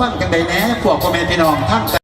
ฟังจังใดแหน่พวกพ่อแม่พี่น้องทั้งไกล